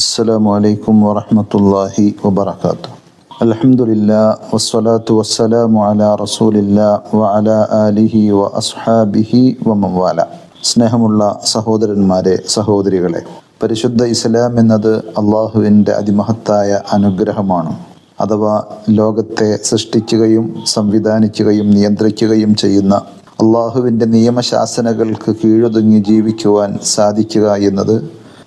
السلام عليكم ورحمة الله وبركاته الحمد لله والصلاة والسلام على رسول الله وعلى آله وأصحابه ومن والاه സ്നേഹമുള്ള സഹോദരന്മാരെ സഹോദരികളെ പരിശുദ്ധ ഇസ്ലാം എന്നത് അള്ളാഹുവിൻ്റെ അതിമഹത്തായ അനുഗ്രഹമാണ് അഥവാ ലോകത്തെ സൃഷ്ടിക്കുകയും സംവിധാനിക്കുകയും നിയന്ത്രിക്കുകയും ചെയ്യുന്ന അള്ളാഹുവിൻ്റെ നിയമശാസനകൾക്ക് കീഴൊതുങ്ങി ജീവിക്കുവാൻ സാധിക്കുക എന്നത്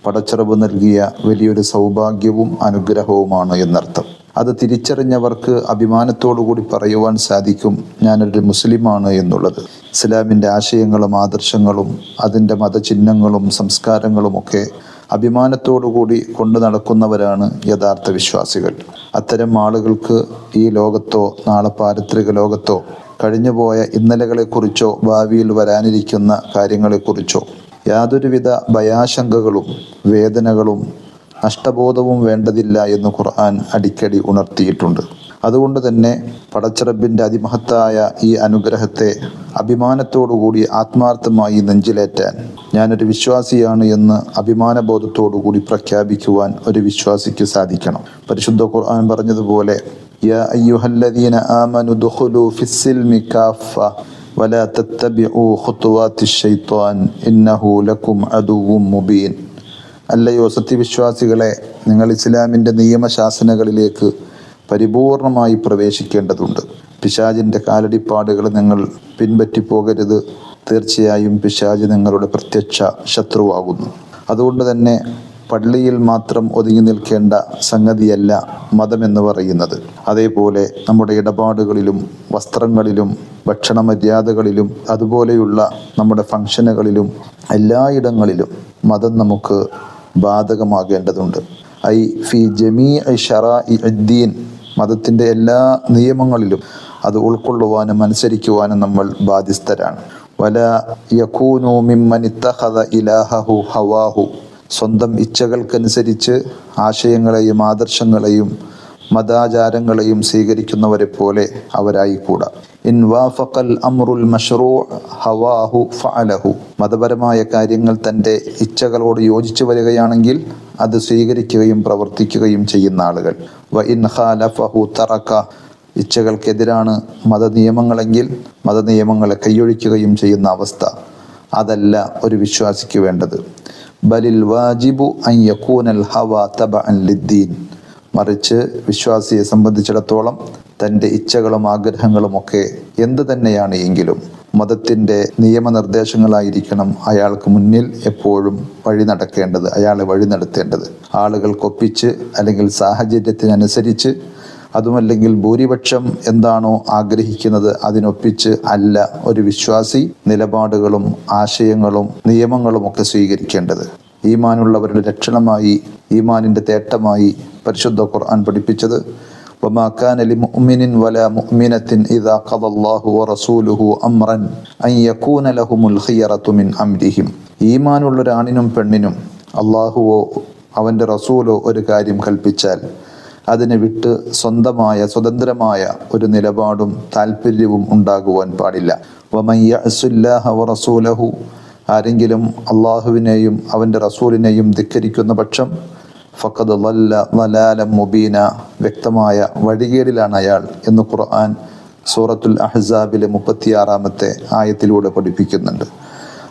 പടച്ചിറവ് നൽകിയ വലിയൊരു സൗഭാഗ്യവും അനുഗ്രഹവുമാണ് എന്നർത്ഥം. അത് തിരിച്ചറിഞ്ഞവർക്ക് അഭിമാനത്തോടുകൂടി പറയുവാൻ സാധിക്കും ഞാനൊരു മുസ്ലിമാണ് എന്നുള്ളത്. ഇസ്ലാമിന്റെ ആശയങ്ങളും ആദർശങ്ങളും അതിന്റെ മതചിഹ്നങ്ങളും സംസ്കാരങ്ങളും ഒക്കെ അഭിമാനത്തോടുകൂടി കൊണ്ടു നടക്കുന്നവരാണ് യഥാർത്ഥ വിശ്വാസികൾ. അത്തരം ആളുകൾക്ക് ഈ ലോകത്തോ നാളെ പാരിത്രിക ലോകത്തോ കഴിഞ്ഞുപോയ ഇന്നലകളെക്കുറിച്ചോ ഭാവിയിൽ വരാനിരിക്കുന്ന കാര്യങ്ങളെക്കുറിച്ചോ യാതൊരുവിധ ഭയാശങ്കകളും വേദനകളും നഷ്ടബോധവും വേണ്ടതില്ല എന്ന് ഖുർആൻ അടിക്കടി ഉണർത്തിയിട്ടുണ്ട്. അതുകൊണ്ട് തന്നെ പടച്ചിറബിന്റെ അതിമഹത്തായ ഈ അനുഗ്രഹത്തെ അഭിമാനത്തോടുകൂടി ആത്മാർത്ഥമായി നെഞ്ചിലേറ്റാൻ ഞാനൊരു വിശ്വാസിയാണ് എന്ന് അഭിമാനബോധത്തോടുകൂടി പ്രഖ്യാപിക്കുവാൻ ഒരു വിശ്വാസിക്ക് സാധിക്കണം. പരിശുദ്ധ ഖുർആൻ പറഞ്ഞതുപോലെ യാ അയ്യുഹല്ലദീന ദുഖുലു ولا تتبعوا خطوات الشيطان إنه لكم عدو مبين അല്ലയോ സത്യവിശ്വാസികളെ നിങ്ങൾ ഇസ്ലാമിൻ്റെ നിയമശാസനകളിലേക്ക് പരിപൂർണമായി പ്രവേശിക്കേണ്ടതുണ്ട് പിശാജിൻ്റെ കാലടിപ്പാടുകൾ നിങ്ങൾ പിൻപറ്റി പോകരുത് തീർച്ചയായും പിശാജ് നിങ്ങളുടെ പ്രത്യക്ഷ ശത്രുവാകുന്നു അതുകൊണ്ട് തന്നെ പള്ളിയിൽ മാത്രം ഒതുങ്ങി നിൽക്കേണ്ട സംഗതിയല്ല മതമെന്ന് പറയുന്നത്. അതേപോലെ നമ്മുടെ ഇടപാടുകളിലും വസ്ത്രങ്ങളിലും ഭക്ഷണ മര്യാദകളിലും അതുപോലെയുള്ള നമ്മുടെ ഫംഗ്ഷനുകളിലും എല്ലായിടങ്ങളിലും മതം നമുക്ക് ബാധകമാകേണ്ടതുണ്ട്. ഐ ഫി ജമീ ഷറാ ഇദ്ദീൻ മതത്തിന്റെ എല്ലാ നിയമങ്ങളിലും അത് ഉൾക്കൊള്ളുവാനും അനുസരിക്കുവാനും നമ്മൾ ബാധ്യസ്ഥരാണ്. വല യക്കൂനു മിമ്മൻ ഇത്തഹദ ഇലാഹു ഹവാഹു സ്വന്തം ഇച്ഛകൾക്കനുസരിച്ച് ആശയങ്ങളെയും ആദർശങ്ങളെയും മതാചാരങ്ങളെയും സ്വീകരിക്കുന്നവരെ പോലെ അവരായിക്കൂടാ. ഇൻ വാഫഖൽ അമ്രുൽ മഷ്റൂ ഹവാഹു ഫഅലഹു. മതപരമായ കാര്യങ്ങൾ തന്റെ ഇച്ഛകളോട് യോജിച്ചു വരികയാണെങ്കിൽ അത് സ്വീകരിക്കുകയും പ്രവർത്തിക്കുകയും ചെയ്യുന്ന ആളുകൾ. വ ഇൻ ഖാലഫഹു തറക ഇച്ഛകൾക്കെതിരാണ് മതനിയമങ്ങളെങ്കിൽ മതനിയമങ്ങളെ കൈയൊഴിക്കുകയും ചെയ്യുന്ന അവസ്ഥ. അതല്ല ഒരു വിശ്വാസിക്ക് വേണ്ടത്. ബലിൽ വാജിബു അൻ യക്കൂനൽ ഹവ തബഅൻ ലിദ്ദീൻ. മറിച്ച് വിശ്വാസിയെ സംബന്ധിച്ചിടത്തോളം തന്റെ ഇച്ഛകളും ആഗ്രഹങ്ങളും ഒക്കെ എന്ത് തന്നെയാണ് എങ്കിലും മതത്തിന്റെ നിയമനിർദ്ദേശങ്ങളായിരിക്കണം അയാൾക്ക് മുന്നിൽ എപ്പോഴും വഴി നടക്കേണ്ടത് അയാളെ വഴി നടത്തേണ്ടത്. ആളുകൾക്കൊപ്പിച്ച് അല്ലെങ്കിൽ സാഹചര്യത്തിനനുസരിച്ച് അതുമല്ലെങ്കിൽ ഭൂരിപക്ഷം എന്താണോ ആഗ്രഹിക്കുന്നത് അതിനൊപ്പിച്ച് അല്ല ഒരു വിശ്വാസി നിലപാടുകളും ആശയങ്ങളും നിയമങ്ങളും ഒക്കെ സ്വീകരിക്കേണ്ടത് ഈമാനുള്ളവരുടെ ലക്ഷണമായി ഈമാനിന്റെ തേട്ടമായി പരിശുദ്ധ ഖുർആൻ പഠിപ്പിച്ചത് وما كان لمؤمن ولا مؤمنة إذا قضى الله ورسوله أمرا أن يكون لهم الخيرة من أمرهم ഈമാനുള്ള ഒരാണിനും പെണ്ണിനും അള്ളാഹുവോ അവൻ്റെ റസൂലോ ഒരു കാര്യം കൽപ്പിച്ചാൽ അതിനെ വിട്ട് സ്വന്തമായ സ്വതന്ത്രമായ ഒരു നിലപാടും താല്പര്യവും ഉണ്ടാകുവാൻ പാടില്ല. റസൂലഹു ആരെങ്കിലും അള്ളാഹുവിനെയും അവന്റെ റസൂലിനെയും ധിക്കരിക്കുന്ന പക്ഷം ഫക്കത് വലാലം മുബീന വ്യക്തമായ വഴികേടിലാണ് അയാൾ എന്ന് ഖുർആൻ സൂറത്തുൽ അഹ്സാബിലെ മുപ്പത്തിയാറാമത്തെ ആയത്തിലൂടെ പഠിപ്പിക്കുന്നുണ്ട്.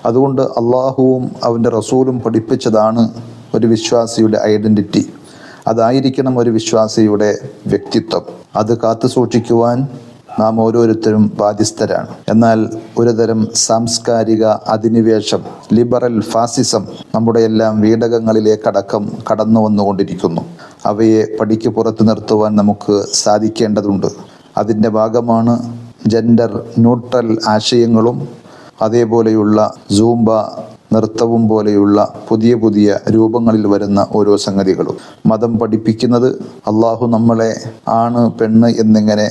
അതുകൊണ്ട് അള്ളാഹുവും അവന്റെ റസൂലും പഠിപ്പിച്ചതാണ് ഒരു വിശ്വാസിയുടെ ഐഡന്റിറ്റി. അതായിരിക്കണം ഒരു വിശ്വാസിയുടെ വ്യക്തിത്വം. അത് കാത്തു സൂക്ഷിക്കുവാൻ നാം ഓരോരുത്തരും ബാധ്യസ്ഥരാണ്. എന്നാൽ ഒരുതരം സാംസ്കാരിക അധിനിവേശം ലിബറൽ ഫാസിസം നമ്മുടെ എല്ലാം വീടകങ്ങളിലേക്കടക്കം കടന്നു വന്നുകൊണ്ടിരിക്കുന്നു. അവയെ പടിക്ക് പുറത്ത് നിർത്തുവാൻ നമുക്ക് സാധിക്കേണ്ടതുണ്ട്. അതിന്റെ ഭാഗമാണ് ജെൻഡർ ന്യൂട്രൽ ആശയങ്ങളും. അതേപോലെയുള്ള സൂംബ നൃത്തവും പോലെയുള്ള പുതിയ പുതിയ രൂപങ്ങളിൽ വരുന്ന ഓരോ സംഗതികളും. മതം പഠിപ്പിക്കുന്നത് അള്ളാഹു നമ്മളെ ആണ് പെണ്ണ് എന്നിങ്ങനെ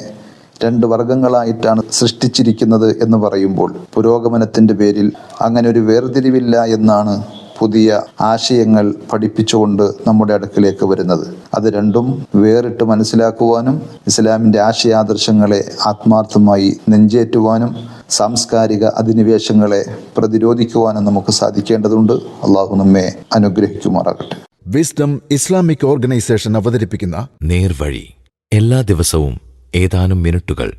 രണ്ട് വർഗങ്ങളായിട്ടാണ് സൃഷ്ടിച്ചിരിക്കുന്നത് എന്ന് പറയുമ്പോൾ പുരോഗമനത്തിന്റെ പേരിൽ അങ്ങനെ ഒരു വേർതിരിവില്ല എന്നാണ് പുതിയ ആശയങ്ങൾ പഠിപ്പിച്ചുകൊണ്ട് നമ്മുടെ അടുക്കിലേക്ക് വരുന്നത്. അത് രണ്ടും വേറിട്ട് മനസ്സിലാക്കുവാനും ഇസ്ലാമിന്റെ ആശയാദർശങ്ങളെ ആത്മാർത്ഥമായി നെഞ്ചേറ്റുവാനും സാംസ്കാരിക അധിനിവേശങ്ങളെ പ്രതിരോധിക്കുവാനും നമുക്ക് സാധിക്കേണ്ടതുണ്ട്. അള്ളാഹു നമ്മെ അനുഗ്രഹിക്കുമാറാകട്ടെ. വിസ്ഡം ഇസ്ലാമിക് ഓർഗനൈസേഷൻ അവതരിപ്പിക്കുന്ന നേർവഴി. എല്ലാ ദിവസവും ഏതാനും മിനിറ്റുകൾ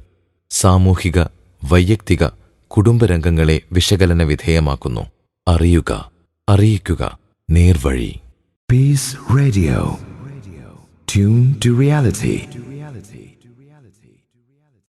സാമൂഹിക വൈയക്തിക കുടുംബരംഗങ്ങളെ വിശകലന വിധേയമാക്കുന്നു. അറിയുക അറിയിക്കുക. നേർവഴി. Peace radio tune to reality.